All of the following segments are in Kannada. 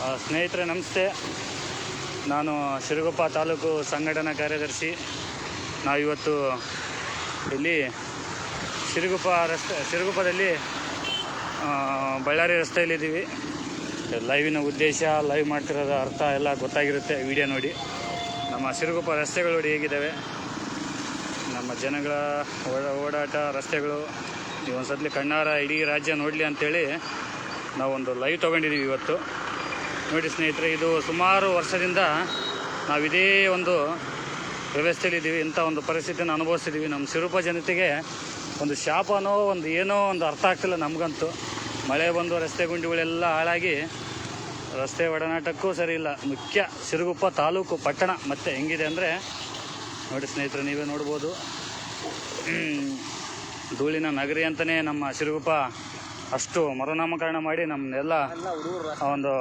ಸ್ನೇಹಿತರೆ, ನಮಸ್ತೆ. ನಾನು ಶಿರಗುಪ್ಪ ತಾಲೂಕು ಸಂಘಟನಾ ಕಾರ್ಯದರ್ಶಿ. ನಾವಿವತ್ತು ಇಲ್ಲಿ ಸಿರುಗುಪ್ಪ ರಸ್ತೆ ಸಿರುಗುಪ್ಪದಲ್ಲಿ ಬಳ್ಳಾರಿ ರಸ್ತೆಯಲ್ಲಿದ್ದೀವಿ. ಲೈವಿನ ಉದ್ದೇಶ, ಲೈವ್ ಮಾಡ್ತಿರೋದ ಅರ್ಥ ಎಲ್ಲ ಗೊತ್ತಾಗಿರುತ್ತೆ ವಿಡಿಯೋ ನೋಡಿ. ನಮ್ಮ ಸಿರುಗುಪ್ಪ ರಸ್ತೆಗಳು ಹೇಗಿದ್ದಾವೆ. ನಮ್ಮ ಜನಗಳ ಓಡ, ಓಡಾಟ, ರಸ್ತೆಗಳು. ಈ ಒಂದು ಕಣ್ಣಾರ ಇಡೀ ರಾಜ್ಯ ನೋಡಲಿ ಅಂಥೇಳಿ ನಾವೊಂದು ಲೈವ್ ತೊಗೊಂಡಿದ್ದೀವಿ ಇವತ್ತು. ನೋಡಿ ಸ್ನೇಹಿತರೆ, ಇದು ಸುಮಾರು ವರ್ಷದಿಂದ ನಾವು ಇದೇ ಒಂದು ವ್ಯವಸ್ಥೆಯಲ್ಲಿದ್ದೀವಿ, ಇಂಥ ಒಂದು ಪರಿಸ್ಥಿತಿಯನ್ನು ಅನುಭವಿಸಿದ್ದೀವಿ ನಮ್ಮ ಸಿರುಪ ಜನತೆಗೆ ಒಂದು ಶಾಪನೋ, ಒಂದು ಏನೋ ಒಂದು ಅರ್ಥ ಆಗ್ತಿಲ್ಲ ನಮಗಂತೂ. ಮಳೆ ಬಂದು ರಸ್ತೆ ಗುಂಡಿಗಳೆಲ್ಲ ಹಾಳಾಗಿ, ರಸ್ತೆ ಒಡನಾಟಕ್ಕೂ ಸರಿ ಇಲ್ಲ. ಮುಖ್ಯ ಸಿರುಗುಪ್ಪ ತಾಲೂಕು ಪಟ್ಟಣ ಮತ್ತು ಹೆಂಗಿದೆ ಅಂದರೆ, ನೋಡಿ ಸ್ನೇಹಿತರೆ, ನೀವೇ ನೋಡ್ಬೋದು. ಧೂಳಿನ ನಗರಿ ಅಂತಲೇ ನಮ್ಮ ಸಿರುಗುಪ್ಪ ಅಷ್ಟು ಮರುನಾಮಕರಣ ಮಾಡಿ ನಮ್ಮನ್ನೆಲ್ಲ ಒಂದು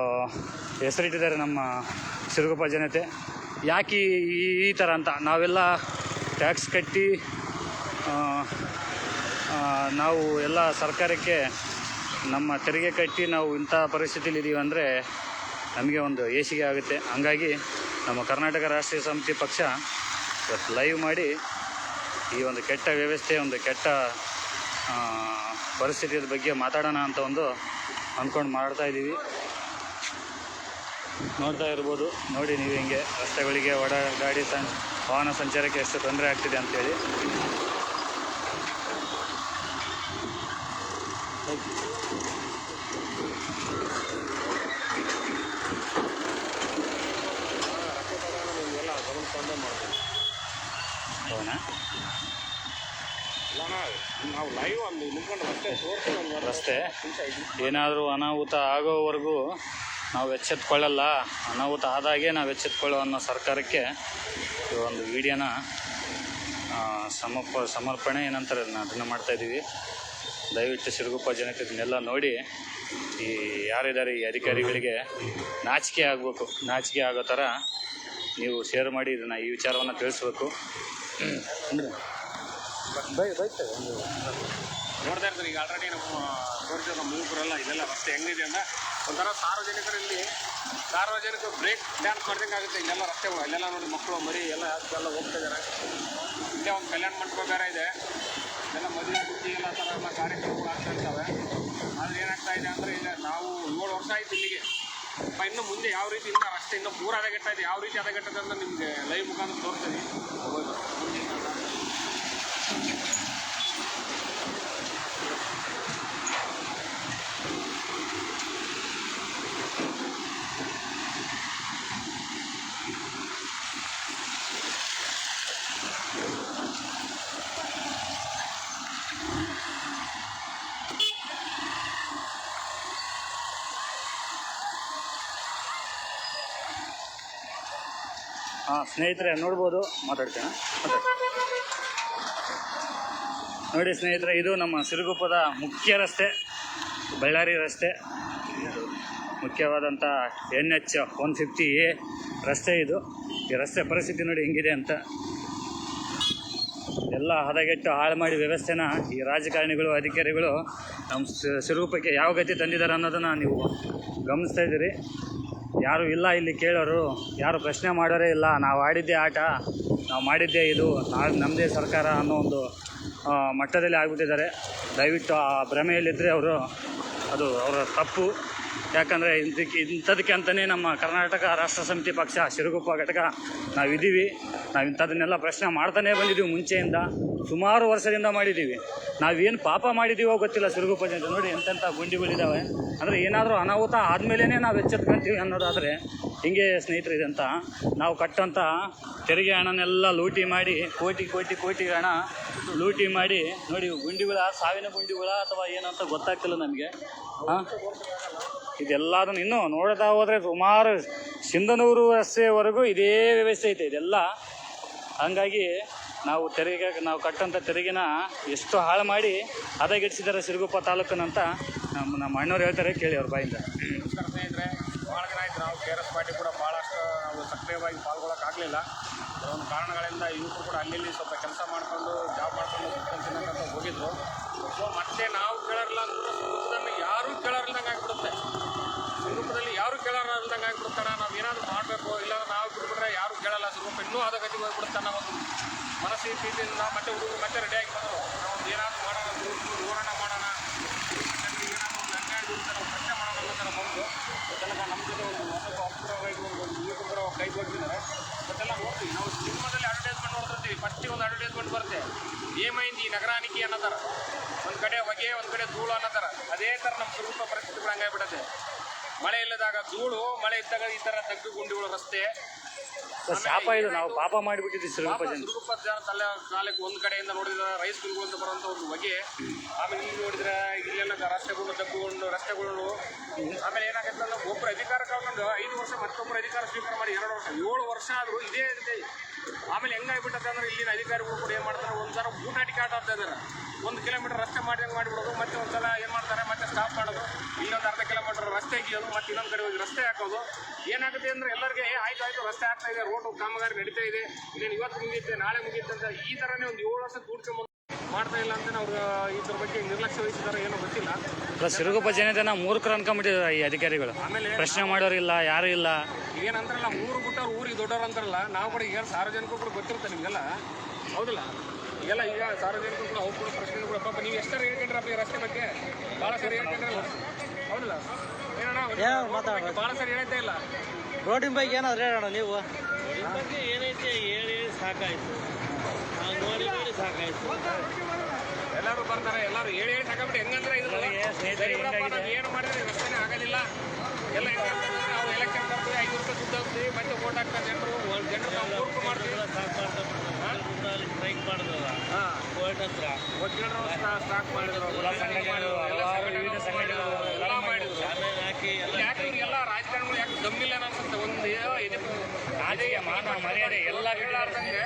ಹೆಸರಿಟ್ಟಿದ್ದಾರೆ ನಮ್ಮ ಸಿರುಗುಪ್ಪ ಜನತೆ. ಯಾಕೆ ಈ ಈ ಥರ ಅಂತ? ನಾವೆಲ್ಲ ಟ್ಯಾಕ್ಸ್ ಕಟ್ಟಿ ನಾವು ಎಲ್ಲ ಸರ್ಕಾರಕ್ಕೆ ನಮ್ಮ ತೆರಿಗೆ ಕಟ್ಟಿ ನಾವು ಇಂಥ ಪರಿಸ್ಥಿತಿಲಿ ಇದ್ದೀವಿ ಅಂದರೆ ನಮಗೆ ಒಂದು ಏಸಿಗೆ ಆಗುತ್ತೆ. ಹಂಗಾಗಿ ನಮ್ಮ ಕರ್ನಾಟಕ ರಾಷ್ಟ್ರೀಯ ಸಮಿತಿ ಪಕ್ಷ ಲೈವ್ ಮಾಡಿ ಈ ಒಂದು ಕೆಟ್ಟ ವ್ಯವಸ್ಥೆ, ಒಂದು ಕೆಟ್ಟ ಪರಿಸ್ಥಿತಿಯ ಬಗ್ಗೆ ಮಾತಾಡೋಣ ಅಂತ ಒಂದು ಅಂದ್ಕೊಂಡು ಮಾಡ್ತಾ ಇದ್ದೀವಿ. ನೋಡ್ತಾ ಇರ್ಬೋದು. ನೋಡಿ ನೀವು ಹಿಂಗೆ ರಸ್ತೆಗಳಿಗೆ ಒಡ ಗಾಡಿ ಸಂ ವಾಹನ ಸಂಚಾರಕ್ಕೆ ಎಷ್ಟು ತೊಂದರೆ ಆಗ್ತಿದೆ ಅಂತೇಳಿ ಹೌದಾ? ನಾವು ನಿಂತ್ಕೊಂಡು ರಸ್ತೆ. ಏನಾದರೂ ಅನಾಹುತ ಆಗೋವರೆಗೂ ನಾವು ಎಚ್ಚೆತ್ಕೊಳ್ಳಲ್ಲ. ಅನಾಹುತ ಆದಾಗೆ ನಾವು ಎಚ್ಚೆತ್ಕೊಳ್ಳೋ ಅನ್ನೋ ಸರ್ಕಾರಕ್ಕೆ ಈ ಒಂದು ವಿಡಿಯೋನ ಸಮರ್ಪ, ಸಮರ್ಪಣೆ ಏನಂತಾರೆ ಅದನ್ನು ಮಾಡ್ತಾಯಿದ್ದೀವಿ ದಯವಿಟ್ಟು ಸಿರುಗುಪ್ಪ ಜನಕ್ಕೆ ಇದನ್ನೆಲ್ಲ ನೋಡಿ, ಈ ಯಾರಿದ್ದಾರೆ ಈ ಅಧಿಕಾರಿಗಳಿಗೆ ನಾಚಿಕೆ ಆಗಬೇಕು. ನಾಚಿಕೆ ಆಗೋ ಥರ ನೀವು ಶೇರ್ ಮಾಡಿ, ಇದನ್ನು ಈ ವಿಚಾರವನ್ನು ತಿಳಿಸ್ಬೇಕು. ಅಂದರೆ ಬೈ ನೋಡ್ತಾ ಇರ್ತಾರೆ, ಈಗ ಆಲ್ರೆಡಿ ನಮ್ಮ ತೋರಿಸಿದ ನಮ್ಮ ಇದೆಲ್ಲ ರಸ್ತೆ ಹೆಂಗಿದೆ ಅಂದ್ರೆ ಒಂಥರ ಸಾರ್ವಜನಿಕರಲ್ಲಿ ಸಾರ್ವಜನಿಕ ಬ್ರೇಕ್ ಡ್ಯಾನ್ಸ್ ಮಾಡ್ದಂಗೆ ಆಗುತ್ತೆ. ಇಲ್ಲೆಲ್ಲ ರಸ್ತೆ ಇಲ್ಲೆಲ್ಲ ನೋಡಿ ಮಕ್ಕಳು, ಮರಿ, ಎಲ್ಲ ಎಲ್ಲ ಹೋಗ್ತಾ ಇದ್ದಾರೆ ಇಲ್ಲೇ ಒಂದು ಕಲ್ಯಾಣ ಮಂಟಪ ಬೇರೆ ಇದೆ. ಎಲ್ಲ ಮದುವೆ ಬುದ್ಧಿ ಎಲ್ಲ ಥರ ಎಲ್ಲ ಕಾರ್ಯಕ್ರಮಗಳು ಆಗ್ತಾ ಇರ್ತವೆ. ಆದರೆ ಏನಾಗ್ತಾ ಇದೆ ಅಂದರೆ, ಈಗ ನಾವು ಏಳು ವರ್ಷ ಆಯ್ತು ಇಲ್ಲಿಗೆ. ಇನ್ನು ಮುಂದೆ ಯಾವ ರೀತಿ ಇನ್ನ ರಸ್ತೆ ಇನ್ನೂ ಪೂರ ಹದಗೆಟ್ಟ ಇದೆ. ಯಾವ ರೀತಿ ಹದಗೆಟ್ಟದೆ ಅಂತ ನಿಮಗೆ ಲೈವ್ ಮುಖಾಂತರ ತೋರಿಸ್ತೀನಿ. ಹಾಂ ಸ್ನೇಹಿತರೆ ನೋಡ್ಬೋದು ಮಾತಾಡ್ತೇನೆ. ನೋಡಿ ಸ್ನೇಹಿತರೆ, ಇದು ನಮ್ಮ ಸಿರುಗುಪ್ಪದ ಮುಖ್ಯ ರಸ್ತೆ, ಬಳ್ಳಾರಿ ರಸ್ತೆ. ಮುಖ್ಯವಾದಂಥ N H one fifty A ರಸ್ತೆ ಇದು. ಈ ರಸ್ತೆ ಪರಿಸ್ಥಿತಿ ನೋಡಿ ಹೆಂಗಿದೆ ಅಂತ. ಎಲ್ಲ ಹದಗೆಟ್ಟು ಹಾಳು ಮಾಡಿ ವ್ಯವಸ್ಥೆನ ಈ ರಾಜಕಾರಣಿಗಳು, ಅಧಿಕಾರಿಗಳು ನಮ್ಮ ಸಿರುಗುಪ್ಪಕ್ಕೆ ಯಾವ ಗತಿ ತಂದಿದ್ದಾರೆ ಅನ್ನೋದನ್ನು ನೀವು ಗಮನಿಸ್ತಾ ಇದ್ದೀರಿ. ಯಾರು ಇಲ್ಲ ಇಲ್ಲಿ ಕೇಳೋರು, ಯಾರು ಪ್ರಶ್ನೆ ಮಾಡೋರೇ ಇಲ್ಲ. ನಾವು ಆಡಿದ್ದೇ ಆಟ, ನಾವು ಮಾಡಿದ್ದೇ ಇದು, ನಾವು ನಮ್ಮದೇ ಸರ್ಕಾರ ಅನ್ನೋ ಒಂದು ಮಟ್ಟದಲ್ಲಿ ಆಗಿಬಿಟ್ಟಿದ್ದಾರೆ. ದಯವಿಟ್ಟು ಆ ಭ್ರಮೆಯಲ್ಲಿದ್ದರೆ ಅವರು ಅದು ಅವರ ತಪ್ಪು. ಯಾಕಂದರೆ ಇಂಥಕ್ಕೆ ಇಂಥದಕ್ಕೆ ಅಂತಲೇ ನಮ್ಮ ಕರ್ನಾಟಕ ರಾಷ್ಟ್ರ ಸಮಿತಿ ಪಕ್ಷ, ಶಿರುಗುಪ್ಪ ಘಟಕ, ನಾವಿದ್ದೀವಿ. ನಾವು ಇಂಥದನ್ನೆಲ್ಲ ಪ್ರಶ್ನೆ ಮಾಡ್ತಾನೇ ಬಂದಿದ್ದೀವಿ ಮುಂಚೆಯಿಂದ. ಸುಮಾರು ವರ್ಷದಿಂದ ಮಾಡಿದ್ದೀವಿ. ನಾವೇನು ಪಾಪ ಮಾಡಿದ್ದೀವೋ ಗೊತ್ತಿಲ್ಲ ಸಿರುಗುಪ್ಪ ಜನತೆ ನೋಡಿ ಎಂತೆಂಥ ಗುಂಡಿಗಳಿದ್ದಾವೆ ಅಂದರೆ ಏನಾದರೂ ಅನಾಹುತ ಆದಮೇಲೆ ನಾವು ಎಚ್ಚೆತ್ಕೊಂತೀವಿ ಅನ್ನೋದಾದರೆ ಹಿಂಗೆ ಸ್ನೇಹಿತರೆ ಇದಂತ ನಾವು ಕಟ್ಟಂಥ ತೆರಿಗೆ ಹಣನೆಲ್ಲ ಲೂಟಿ ಮಾಡಿ, ಕೋಟಿ ಕೋಟಿ ಕೋಟಿ ಹಣ ಲೂಟಿ ಮಾಡಿ, ನೋಡಿ ಗುಂಡಿಗಳ, ಸಾವಿನ ಗುಂಡಿಗಳ ಅಥವಾ ಏನಂತ ಗೊತ್ತಾಗ್ತಿಲ್ಲ ನಮಗೆ. ಇದೆಲ್ಲದನ್ನು ಇನ್ನೂ ನೋಡ್ತಾ ಹೋದರೆ ಸುಮಾರು ಸಿಂಧನೂರು ರಸ್ತೆವರೆಗೂ ಇದೇ ವ್ಯವಸ್ಥೆ ಐತೆ ಇದೆಲ್ಲ. ಹಂಗಾಗಿ ನಾವು ತೆರಿಗೆ, ನಾವು ಕಟ್ಟಂಥ ತೆರಿಗೆನ ಎಷ್ಟು ಹಾಳು ಮಾಡಿ ಹದಗೆಡಿಸಿದ್ದಾರೆ ಸಿರುಗುಪ್ಪ ತಾಲೂಕನ್ನಂತ ನಮ್ಮ ನಮ್ಮ ಅಣ್ಣವ್ರು ಹೇಳ್ತಾರೆ ಕೇಳಿ ಅವ್ರ ಬಾಯಿಂದ. ಭಾಳ ದಿನ ಆಯ್ತು ನಾವು ಕೆ ಆರ್ ಎಸ್ ಪಾರ್ಟಿ ಕೂಡ ಭಾಳಷ್ಟು ನಾವು ಸಕ್ರಿಯವಾಗಿ ಪಾಲ್ಗೊಳ್ಳೋಕ್ಕಾಗಲಿಲ್ಲ ಕೆಲವೊಂದು ಕಾರಣಗಳಿಂದ ಇವರು ಕೂಡ ಅಲ್ಲಿ ಸ್ವಲ್ಪ ಕೆಲಸ ಮಾಡಿಕೊಂಡು ಜಾಬ್ ಮಾಡಿಕೊಂಡು ಅಂತ ಹೋಗಿದ್ರು. ಸೊ ಮತ್ತೆ ನಾವು ಕೇಳೋರಲ್ಲ ಅಂದ್ರೂ ಸುರುಪದಲ್ಲಿ ಯಾರೂ ಕೇಳೋರಿಲ್ದಂಗೆ ಆಗಿಬಿಡುತ್ತೆ. ಸ್ವರೂಪದಲ್ಲಿ ಯಾರೂ ಕೇಳೋರಿಲ್ದಂಗೆ ಆಗಿಬಿಡುತ್ತಾನೆ ನಾವು ಏನಾದರೂ ಮಾಡಬೇಕು, ಇಲ್ಲಾಂದ್ರೆ ನಾವು ಬಿಟ್ಬಿಟ್ರೆ ಯಾರೂ ಕೇಳಲ್ಲ. ಸ್ವರೂಪ ಇನ್ನೂ ಆದ ಗತಿಗೆ ಹೋಗ್ಬಿಡುತ್ತೆ ಅನ್ನೋ ಒಂದು ಮನಸ್ಥಿತಿಯಿಂದ ಮತ್ತೆ ಹುಡುಗರು ಮತ್ತೆ ರೆಡಿಯಾಗಿ ಬಂದರು. ಏಮೈಂದಿ ನಗರಾನಿಕಿ నగరానికి ಥರ ಒಂದು ಕಡೆ ಹೊಗೆ, ಒಂದು ಕಡೆ ಧೂಳು ಅನ್ನೋದಾರ. ಅದೇ ಥರ ನಮ್ಮ ಸ್ವರೂಪ ಪರಿಸ್ಥಿತಿಗಳು ಹಂಗಾಗ್ಬಿಡತ್ತೆ ಮಳೆ ಇಲ್ಲದಾಗ ಧೂಳು, ಮಳೆ ಇದ್ದಾಗ ಈ ಥರ ತಗ್ಗು ಗುಂಡಿಗಳು ರಸ್ತೆ. ಸರ್ ಶಾಪ ಇದು ನಾವು ಪಾಪ ಮಾಡಿಬಿಟ್ಟಿದ್ವಿ ಸ್ವಲ್ಪ ಜನ ಸುರುಗುಪ್ಪ ಜನ ತಲೆ ಕಾಲಕ್ಕೆ ಒಂದು ಕಡೆಯಿಂದ ನೋಡಿದ್ರೆ ರೈಸ್ ಮಿಲ್ಗೂ ಅಂತ ಬರುವಂಥ ಒಂದು ಬಗೆ ಆಮೇಲೆ ಇಲ್ಲಿ ನೋಡಿದ್ರೆ ಇಲ್ಲೆಲ್ಲ ರಸ್ತೆಗಳು ತಗ್ಗುಕೊಂಡು ರಸ್ತೆಗಳು. ಆಮೇಲೆ ಏನಾಗುತ್ತೆ ಅಂದ್ರೆ ಒಬ್ಬರು ಅಧಿಕಾರ ಕಳ್ಕೊಂಡು ಐದು ವರ್ಷ ಮತ್ತೊಬ್ಬರು ಅಧಿಕಾರ ಸ್ವೀಕಾರ ಮಾಡಿ ಎರಡು ವರ್ಷ ಏಳು ವರ್ಷ ಆದ್ರೂ ಇದೇ ಇದೆ. ಆಮೇಲೆ ಹೆಂಗಾಗ್ಬಿಟ್ಟದೆ ಅಂದ್ರೆ ಇಲ್ಲಿನ ಅಧಿಕಾರಿಗಳು ಕೂಡ ಏನು ಮಾಡ್ತಾರೆ ಒಂಥರ ಊಟಾಟಿಕೆ ಆಟ ಆಡ್ತಾ ಇದ್ದಾರೆ ಒಂದು ಕಿಲೋಮೀಟರ್ ರಸ್ತೆ ಮಾಡಿದಂಗೆ ಮಾಡಿಬಿಡೋದು ಮತ್ತೆ ಒಂದ್ಸಲ ಏನು ಮಾಡ್ತಾರೆ ಮತ್ತೆ ಸ್ಟಾಪ್ ಮಾಡೋದು ಇಲ್ಲೊಂದು ಅರ್ಧ ಕಿಲೋಮೀಟರ್ ರಸ್ತೆ ಇಗಿಯೋದು ಮತ್ತೆ ಇನ್ನೊಂದು ಕಡೆ ಹೋಗಿ ರಸ್ತೆ ಹಾಕೋದು. ಏನಾಗುತ್ತೆ ಅಂದ್ರೆ ಎಲ್ಲರಿಗೆ ಆಯ್ತು ಆಯ್ತು ರಸ್ತೆ ಆಗ್ತಾ ಇದೆ ರೋಡ್ ಕಾಮಗಾರಿ ನಡೀತಾ ಇದೆ. ಇನ್ನೇನು ಇವತ್ತು ಮುಗಿಯುತ್ತೆ ನಾಳೆ ಮುಗಿಯುತ್ತೆ ಅಂತ ಈ ಥರನೇ ಒಂದು ಏಳು ವರ್ಷ ದುಡ್ಕೊಂಡು ಮಾಡ್ತಾ ಇಲ್ಲ ಅಂತ ಅವ್ರು ಇದ್ರ ಬಗ್ಗೆ ನಿರ್ಲಕ್ಷ್ಯ ವಹಿಸಿದಾರೆ ಏನೋ ಗೊತ್ತಿಲ್ಲ. ಪ್ಲಸ್ ಸಿರುಗುಪ್ಪ ಜನತೆನ ಮೂರ್ಖರು ಅನ್ಕೊಂಡ್ಬಿಟ್ಟಿದ್ದಾರೆ ಈ ಅಧಿಕಾರಿಗಳು. ಆಮೇಲೆ ಪ್ರಶ್ನೆ ಮಾಡೋರಿಲ್ಲ ಯಾರು ಇಲ್ಲ. ಏನಂತಾರಲ್ಲ ಮೂರು ಬಿಟ್ಟವ್ರು ಊರಿಗೆ ದೊಡ್ಡವ್ರು ಅಂತಾರಲ್ಲ ನಾವು ಕೂಡ ಈಗ ಸಾರ್ವಜನಿಕರು ಕೂಡ ಗೊತ್ತಿರುತ್ತೆ ನಿಮಗೆಲ್ಲ. ಹೌದಲ್ಲ? ಎಲ್ಲ ಈಗ ಸಾರ್ವಜನಿಕರು ಕೂಡ ಅವ್ರು ಕೂಡ ಪ್ರಶ್ನೆ ಕೂಡ ಪಾಪ ನೀವು ಎಷ್ಟರ ಹೇಳ್ಕೊಂಡ್ರಪ್ಪ ಈ ರಸ್ತೆ ಬಗ್ಗೆ? ಭಾಳ ಸರಿ ಹೇಳ್ಕೊಂಡ್ರಲ್ಲ ಹೌದಿಲ್ಲ? ಏನಣ್ಣ ಭಾಳ ಸರಿ ಹೇಳ್ತಾ ಇಲ್ಲ. ರೋಡಿನ ಬಗ್ಗೆ ಏನಾದ್ರು ಹೇಳೋಣ ನೀವು. ಬಗ್ಗೆ ಏನೈತೆ ಹೇಳಿ ಹೇಳಿ ಸಾಕಾಯ್ತು. ನಾವು ನೋಡಿ ನೋಡಿ ಸಾಕಾಯ್ತು. ಎಲ್ಲರೂ ಬರ್ತಾರೆ ಎಲ್ಲರೂ ಹೇಳಿ ಹೇಳಿ ಸಾಕಾಗ್ಬಿಟ್ಟು ಹೆಂಗಂದ್ರೆ ಇದು ಏನು ಮಾಡಿದ್ರೆ ರಸ್ತೆನೇ ಆಗೋದಿಲ್ಲ ಎಲ್ಲ ಹೆಂಗಂತಂದ್ರೆ ನಾವು ಎಲೆಕ್ಷನ್ ಬರ್ತೀವಿ ಐದು ರೂಪಾಯಿ ದುಡ್ಡು ಹೋಗ್ತೀವಿ ಮತ್ತೆ ಓಟ್ ಹಾಕ್ತಾರೆ ಜನರು. ಜನರು ನಾವು ಮೂರ್ಖರು ಮಾಡ್ತೀವಿ. ಸ್ಟ್ರೈಕ್ ಮಾಡಿದ್ರಲ್ಲ ಹಾಂ. ಕೋರ್ಟ್ ಹತ್ರ. ವಕೀಲರು ಸ್ಟಾಕ್ ಮಾಡಿದ್ರು ಎಲ್ಲ ಸಂಘಟನೆಗಳು ಹಲವಾರು ವಿವಿಧ ಸಂಘಟನೆಗಳು ಎಲ್ಲ ಮಾಡಿದ್ರು ಆಮೇಲೆ ಹಾಕಿ ಎಲ್ಲ ಇಲ್ಲಿ ಯಾಕೆ ಇವ್ರಿಗೆಲ್ಲ ರಾಜಕಾರಣಿಗಳು ಯಾಕೆ ದಮ್ಮಿಲ್ಲ ಅನ್ಸುತ್ತೆ ಒಂದು ಇದೆ ರಾಜಕೀಯ ಮಾನವ ಮರ್ಯಾದೆ ಎಲ್ಲ ಹೇಳಾರ್ದಂಗೆ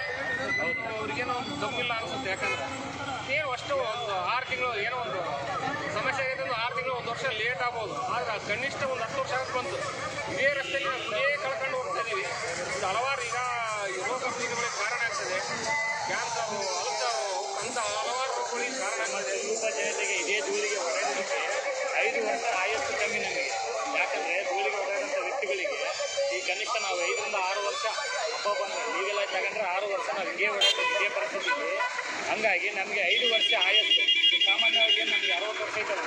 ಅವ್ರಿಗೇನೋ ಒಂದು ತಪ್ಪಿಲ್ಲ ಅನ್ಸುತ್ತೆ ಯಾಕಂದ್ರೆ ಏನು ಅಷ್ಟು ಒಂದು ಆರು ತಿಂಗಳು ಏನೋ ಒಂದು ಸಮಸ್ಯೆ ಆಗಿದೆ ಅಂದ್ರೆ ಆರು ತಿಂಗಳು ಒಂದು ವರ್ಷ ಲೇಟ್ ಆಗ್ಬೋದು. ಆದ್ರೆ ಕನಿಷ್ಠ ಒಂದು ಹತ್ತು ವರ್ಷ ಬಂತು. ಇದೇ ನಾವು ಇದೇ ಕಳ್ಕೊಂಡು ಹೋಗ್ತಾ ಇದೀವಿ. ಇದು ಹಲವಾರು ಈಗ ರೋಗ ಮೇಲೆ ಕಾರಣ ಆಗ್ತದೆ. ಕ್ಯಾನ್ಸರು ಅಲ್ಸರು ಅಂತ ಹಲವಾರು ರೋಗಗಳಿಗೆ ಕಾರಣ ಆಗ್ತದೆ. ಜನತೆಗೆ ಇದೇ ದೂರಿಗೆ ಹೊರಗೆ ಐದು ವರ್ಷ ಆಯಸ್ಸು ಕಮ್ಮಿ ನಮಗೆ. ಯಾಕಂದ್ರೆ ಕನಿಷ್ಠ ನಾವು ಐದರಿಂದ ಆರು ವರ್ಷ ಹಬ್ಬ ಬಂದ್ರೆ ಈಗೆಲ್ಲ ತಗೊಂಡ್ರೆ ಆರು ವರ್ಷ ನಾವು ಹಿಂಗೆ ಹೊಡೆಯೋದು ಇದೇ ಪರಿಸ್ಥಿತಿ. ಹಂಗಾಗಿ ನಮಗೆ ಐದು ವರ್ಷ ಆಯಸ್ಸು. ಸಾಮಾನ್ಯವಾಗಿ ನಮಗೆ ಅರವತ್ತು ವರ್ಷ ಐತಲ್ಲ.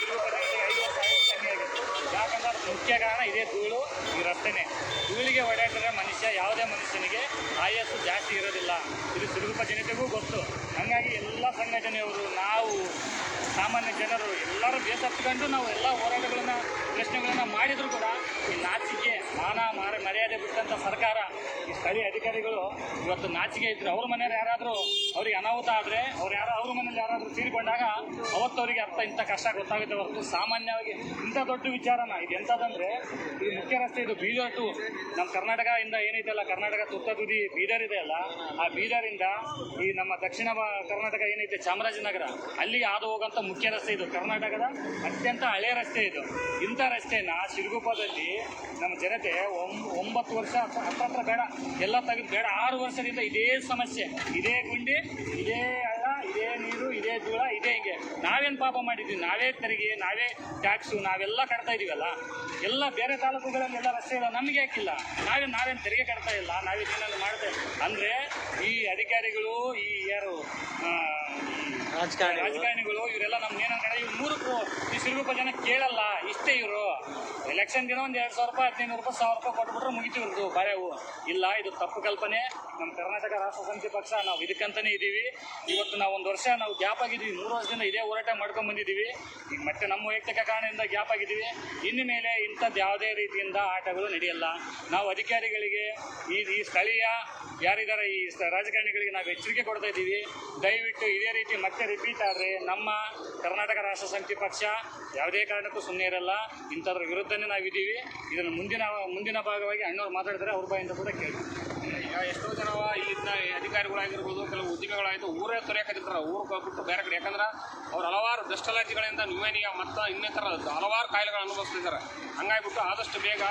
ಐದು ವರ್ಷ ಆಯಸ್ಸು ಕಮ್ಮಿ ಆಗುತ್ತೆ. ಯಾಕಂದ್ರೆ ಮುಖ್ಯ ಕಾರಣ ಇದೇ ಧೂಳು, ಈ ರಸ್ತೆನೇ. ಧೂಳಿಗೆ ಹೊಡೆಯಂದ್ರೆ ಮನುಷ್ಯ, ಯಾವುದೇ ಮನುಷ್ಯನಿಗೆ ಆಯಸ್ಸು ಜಾಸ್ತಿ ಇರೋದಿಲ್ಲ. ಇದು ಸಿರುಗುಪ್ಪ ಜನತೆಗೂ ಗೊತ್ತು. ಹಾಗಾಗಿ ಎಲ್ಲ ಸಂಘಟನೆಯವರು, ನಾವು ಸಾಮಾನ್ಯ ಜನರು ಎಲ್ಲರೂ ಬೇಸತ್ಕೊಂಡು ನಾವು ಎಲ್ಲ ಹೋರಾಟಗಳನ್ನ, ಪ್ರಶ್ನೆಗಳನ್ನ ಮಾಡಿದ್ರು ಕೂಡ ಈ ನಾಚಿಕೆ, ಮಾನ ಮಾರ, ಮರ್ಯಾದೆ ಬಿಟ್ಟಂಥ ಸರ್ಕಾರ, ಈ ಸ್ಥಳೀಯ ಅಧಿಕಾರಿಗಳು ಇವತ್ತು ನಾಚಿಕೆ ಇದ್ರೆ ಅವ್ರ ಮನೆಯವ್ರು ಯಾರಾದರೂ, ಅವ್ರಿಗೆ ಅನಾಹುತ ಆದರೆ ಅವ್ರು ಯಾರು, ಅವ್ರ ಮನೇಲಿ ಯಾರಾದರೂ ತೀರಿಕೊಂಡಾಗ ಅವತ್ತು ಅವರಿಗೆ ಅರ್ಥ ಇಂಥ ಕಷ್ಟ ಗೊತ್ತಾಗುತ್ತೆ ಹೊರತು ಸಾಮಾನ್ಯವಾಗಿ ಇಂಥ ದೊಡ್ಡ ವಿಚಾರನ ಇದು ಎಂತದಂದ್ರೆ ಈ ಮುಖ್ಯ ರಸ್ತೆ ಇದು ಬೀದರ್ ಟು. ನಮ್ಮ ಕರ್ನಾಟಕದಿಂದ ಅಲ್ಲ, ಕರ್ನಾಟಕ ತುತ್ತ ತುದಿ ಬೀದರ್ ಇದೆ ಅಲ್ಲ, ಆ ಬೀದರಿಂದ ಈ ನಮ್ಮ ದಕ್ಷಿಣ ಕರ್ನಾಟಕ ಏನೈತೆ ಚಾಮರಾಜನಗರ, ಅಲ್ಲಿಗೆ ಹಾದು ಹೋಗೋಂಥ ಮುಖ್ಯ ರಸ್ತೆ ಇದು. ಕರ್ನಾಟಕದ ಅತ್ಯಂತ ಹಳೆಯ ರಸ್ತೆ ಇದು. ಇಂಥ ರಸ್ತೆನ ಶಿರಗುಪ್ಪದಲ್ಲಿ ನಮ್ಮ ಜನತೆ ಒಂಬತ್ತು ವರ್ಷ ಹತ್ತ- ಹತ್ತತ್ರ ಬೇಡ. ಎಲ್ಲ ತೆಗೆದು ಬೇಡ. ಆರು ವರ್ಷದಿಂದ ಇದೇ ಸಮಸ್ಯೆ. ಇದೇ ಗುಂಡಿ, ಇದೇ ಹಳ್ಳ ಇದೇ ನೀರು, ಇದೇ ಜೂಳ ಇದೇ ಹಿಂಗೆ. ನಾವೇನು ಪಾಪ ಮಾಡಿದ್ದೀವಿ ನಾವೇ ತೆರಿಗೆ, ನಾವೇ ಟ್ಯಾಕ್ಸು, ನಾವೆಲ್ಲ ಕಟ್ತಾ ಇದೀವಲ್ಲ? ಎಲ್ಲ ಬೇರೆ ತಾಲೂಕುಗಳಲ್ಲಿ ಎಲ್ಲ ರಸ್ತೆ ಇಲ್ಲ ನಮಗೆ ಯಾಕಿಲ್ಲ? ನಾವೇ, ನಾವೇನು ತೆರಿಗೆ ಕಟ್ತಾ ಇಲ್ಲ? ನಾವೇ ಏನಾದ್ರು ಮಾಡ್ತಾ ಇಲ್ಲ. ಅಂದರೆ ಈ ಅಧಿಕಾರಿಗಳು, ಈ ಯಾರು ರಾಜಕಾರಣಿ ರಾಜಕಾರಣಿಗಳು, ಇವರೆಲ್ಲ ನಮ್ಗೆ ಕಡೆ ಇವ್ರು ಮೂರಕ್ಕೂ ಈ ಸಿರುಗುಪ್ಪ ಜನ ಕೇಳಲ್ಲ, ಇಷ್ಟೇ ಇವರು. ಎಲೆಕ್ಷನ್ ದಿನ ಒಂದು ಎರಡು ಸಾವಿರ ರೂಪಾಯಿ, ಹದಿನೈದು ರೂಪಾಯಿ, ಸಾವಿರ ರೂಪಾಯಿ ಕೊಟ್ಬಿಟ್ರೆ ಮುಗಿತು ಇವ್ರದ್ದು ಬಾರೆವು ಇಲ್ಲ, ಇದು ತಪ್ಪು ಕಲ್ಪನೆ. ನಮ್ಮ ಕರ್ನಾಟಕ ರಾಷ್ಟ್ರ ಸಮಿತಿ ಪಕ್ಷ ನಾವು ಇದಕ್ಕಂತಾನೆ ಇದ್ದೀವಿ. ಇವತ್ತು ನಾವು ಒಂದು ವರ್ಷ ನಾವು ಗ್ಯಾಪ್ ಆಗಿದ್ದೀವಿ. ಮೂರು ವರ್ಷದಿಂದ ಇದೇ ಹೋರಾಟ ಮಾಡ್ಕೊಂಡು ಬಂದಿದ್ದೀವಿ. ಈಗ ಮತ್ತೆ ನಮ್ಮ ವೈಯಕ್ತಿಕ ಕಾರಣದಿಂದ ಗ್ಯಾಪ್ ಆಗಿದ್ದೀವಿ. ಇನ್ನು ಮೇಲೆ ಇಂಥದ್ದು ಯಾವುದೇ ರೀತಿಯಿಂದ ಆಟಗಳು ನಡೆಯಲ್ಲ. ನಾವು ಅಧಿಕಾರಿಗಳಿಗೆ ಈ ಈ ಸ್ಥಳೀಯ ಯಾರಿದ್ದಾರೆ, ಈ ರಾಜಕಾರಣಿಗಳಿಗೆ ನಾವು ಎಚ್ಚರಿಕೆ ಕೊಡ್ತಾ ಇದ್ದೀವಿ. ದಯವಿಟ್ಟು ಇದೇ ರೀತಿ ಮತ್ತೆ ರಿಪೀಟ್ ಆದರೆ ನಮ್ಮ ಕರ್ನಾಟಕ ರಾಷ್ಟ್ರ ಸಮಿತಿ ಪಕ್ಷ ಯಾವುದೇ ಕಾರಣಕ್ಕೂ ಸುಮ್ಮನೆ ಇರಲ್ಲ. ಇಂಥದ್ರ ವಿರುದ್ಧನೇ ನಾವಿದ್ದೀವಿ. ಇದನ್ನು ಮುಂದಿನ ಮುಂದಿನ ಭಾಗವಾಗಿ ಅಣ್ಣವ್ರು ಮಾತಾಡಿದರೆ ಅವ್ರ ಬಾಯಿಂದ ಕೂಡ ಕೇಳಿ ಎಷ್ಟೋ ಜನ ಇಲ್ಲಿದ್ದ ಅಧಿಕಾರಿಗಳಾಗಿರ್ಬೋದು, ಕೆಲವು ಉದ್ಯಮಿಗಳಾಯಿತು ಊರೇ ತೊರೆಯಕತ್ತಿರ್ತಾರೆ ಊರು ಬಿಟ್ಟು ಬೇರೆ ಕಡೆ. ಯಾಕಂದ್ರೆ ಅವ್ರು ಹಲವಾರು ದುಷ್ಟಲಾಜಿಗಳಿಂದ ನ್ಯೂಮೇನಿಯಾ ಮತ್ತು ಇನ್ನಿತರ ಹಲವಾರು ಕಾಯಿಲೆಗಳು ಅನುಭವಿಸ್ತಿದ್ದಾರೆ. ಹಂಗಾಗ್ಬಿಟ್ಟು ಆದಷ್ಟು ಬೇಗ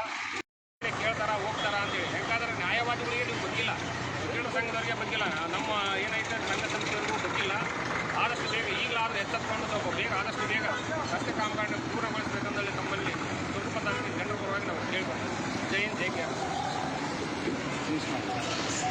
ಕೇಳ್ತಾರ, ಹೋಗ್ತಾರ ಅಂತೇಳಿ. ಹೆಂಗಾದ್ರೆ ನ್ಯಾಯವಾದಿಗಳಿಗೆ ನೀವು ಬಗ್ಗಿಲ್ಲ ವಕೀಲರ ಸಂಘದವರಿಗೆ ಬಗ್ಗಿಲ್ಲ ನಮ್ಮ ಏನೈತೆ ಸಂಘ ಸಮಿತಿಯವರಿಗೂ ಬಗ್ಗಿಲ್ಲ ಆದಷ್ಟು ಬೇಗ, ಈಗಲಾದರೂ ಎಚ್ಚೆತ್ಕೊಂಡು ಸ್ವಲ್ಪ ಬೇಗ, ಆದಷ್ಟು ಬೇಗ ರಸ್ತೆ ಕಾಮಗಾರಿಯನ್ನು ಪೂರ್ಣಗೊಳಿಸಬೇಕಂದಲ್ಲಿ ನಮ್ಮಲ್ಲಿ ಸ್ವಲ್ಪ ಜನರ ಪರವಾಗಿ ನಾವು ಕೇಳ್ಬೋದು. ಜೈ ಹಿಂದ್, ಜೈ ಕೇರಳ. Cristo.